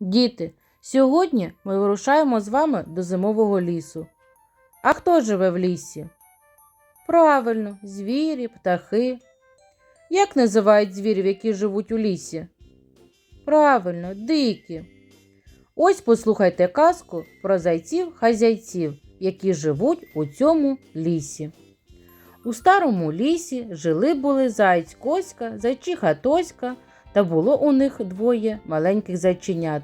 Діти, сьогодні ми вирушаємо з вами до зимового лісу. А хто живе в лісі? Правильно, звірі, птахи. Як називають звірів, які живуть у лісі? Правильно, дикі. Ось послухайте казку про зайців-хазяйців, які живуть у цьому лісі. У старому лісі жили були заєць Коська, зайчиха Тоська, та було у них двоє маленьких зайченят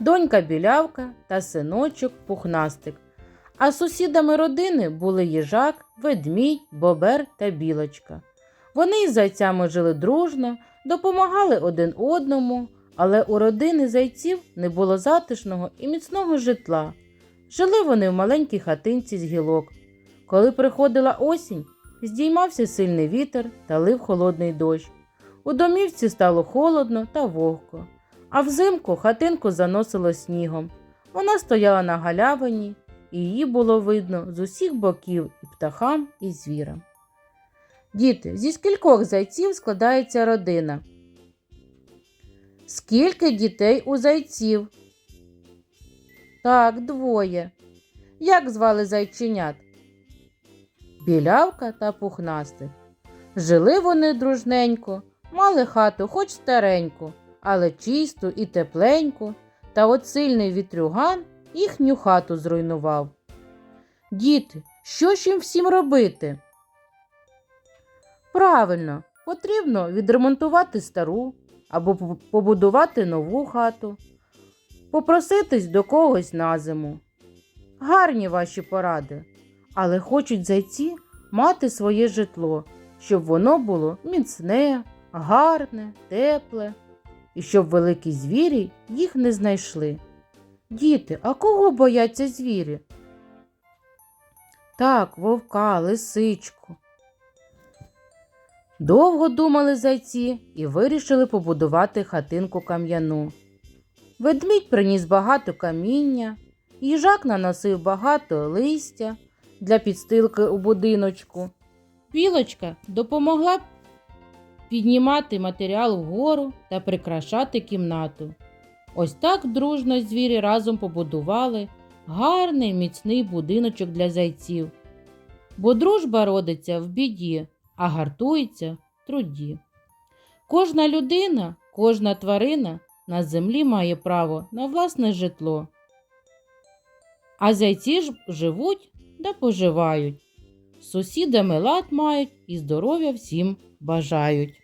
донька білявка та синочок пухнастик. А сусідами родини були їжак, ведмідь, бобер та білочка. Вони із зайцями жили дружно, допомагали один одному, але у родини зайців не було затишного і міцного житла. Жили вони в маленькій хатинці з гілок. Коли приходила осінь, здіймався сильний вітер та лив холодний дощ. У домівці стало холодно та вогко, а взимку хатинку заносило снігом. Вона стояла на галявині, і її було видно з усіх боків і птахам, і звірам. Діти, зі скількох зайців складається родина? Скільки дітей у зайців? Так, двоє. Як звали зайченят? Білявка та пухнастик. Жили вони дружненько, мали хату хоч стареньку, але чисту і тепленьку, та от сильний вітрюган їхню хату зруйнував. Діти, що ж їм всім робити? Правильно, потрібно відремонтувати стару або побудувати нову хату, попроситись до когось на зиму. Гарні ваші поради, але хочуть зайці мати своє житло, щоб воно було міцне, гарне, тепле, і щоб великі звірі їх не знайшли. Діти, а кого бояться звірі? Так, вовка, лисичку. Довго думали зайці і вирішили побудувати хатинку кам'яну. Ведмідь приніс багато каміння, їжак наносив багато листя для підстилки у будиночку. Білочка допомогла піднімати матеріал вгору та прикрашати кімнату. Ось так дружно звірі разом побудували гарний міцний будиночок для зайців. Бо дружба родиться в біді, а гартується в труді. Кожна людина, кожна тварина на землі має право на власне житло. А зайці ж живуть да поживають. Сусідами лад мають і здоров'я всім бажають.